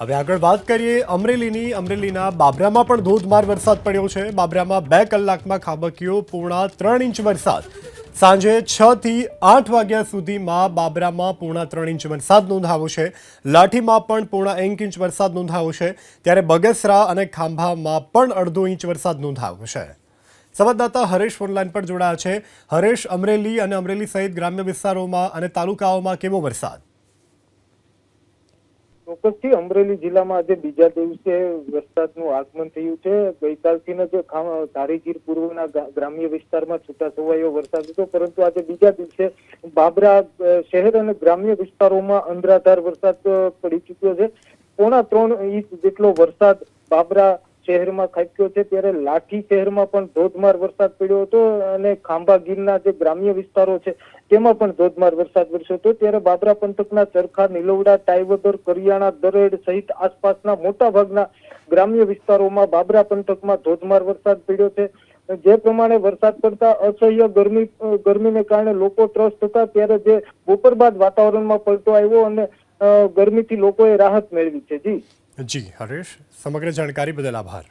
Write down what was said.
હવે આગળ વાત કરીએ અમરેલીની. અમરેલીના બાબરામાં પણ ધોધમાર વરસાદ પડ્યો છે. બાબરામાં બે કલાકમાં ખાબક્યો પૂર્ણા ત્રણ ઇંચ વરસાદ. સાંજે છ થી આઠ વાગ્યા સુધીમાં બાબરામાં પૂર્ણા ત્રણ ઇંચ વરસાદ નોંધાયો છે. લાઠીમાં પણ પૂર્ણા એક ઇંચ વરસાદ નોંધાયો છે. ત્યારે બગસરા અને ખાંભામાં પણ અડધો ઇંચ વરસાદ નોંધાયો છે. સંવાદદાતા હરેશ ફોનલાઈન પર જોડાયા છે. હરેશ, અમરેલી અને અમરેલી સહિત ગ્રામ્ય વિસ્તારોમાં અને તાલુકાઓમાં કેવો વરસાદ? ચોક્કસથી અમરેલી જિલ્લામાં આજે બીજા દિવસે વરસાદનું આગમન થયું છે. ગઈકાલથી જે ધારીગીર પૂર્વના ગ્રામ્ય વિસ્તારમાં છૂટાછવાયો વરસાદ હતો, પરંતુ આજે બીજા દિવસે બાબરા શહેર અને ગ્રામ્ય વિસ્તારોમાં અંધરાધાર વરસાદ પડી ચુક્યો છે. પોણા ત્રણ ઇંચ જેટલો વરસાદ બાબરા શહેરમાં ખાબક્યો છે ત્યારે લાઠી શહેરમાં પણ ધોધમાર વરસાદ પડ્યો હતો અને ખાંભા ગીરના જે ગ્રામ્ય વિસ્તારો છે, તેમાં પણ ધોધમાર વરસાદ વરસ્યો હતો. ત્યારે બાબરા પંથકના ચરખા, નીલવડા, ટાઈવદર, કરિયાણા, દરેડ સહિત આસપાસના મોટા ભાગના ગ્રામ્ય વિસ્તારોમાં બાબરા પંથકમાં ધોધમાર વરસાદ પડ્યો છે. જે પ્રમાણે વરસાદ પડતા અસહ્ય ગરમી, ગરમીને કારણે લોકો ત્રસ્ત હતા. ત્યારે જે બપોર બાદ વાતાવરણમાં પલટો આવ્યો અને ગરમીથી લોકોએ રાહત મેળવી છે. જી. જી હરેશ સમગ્ર જાણકારી બદલ આભાર.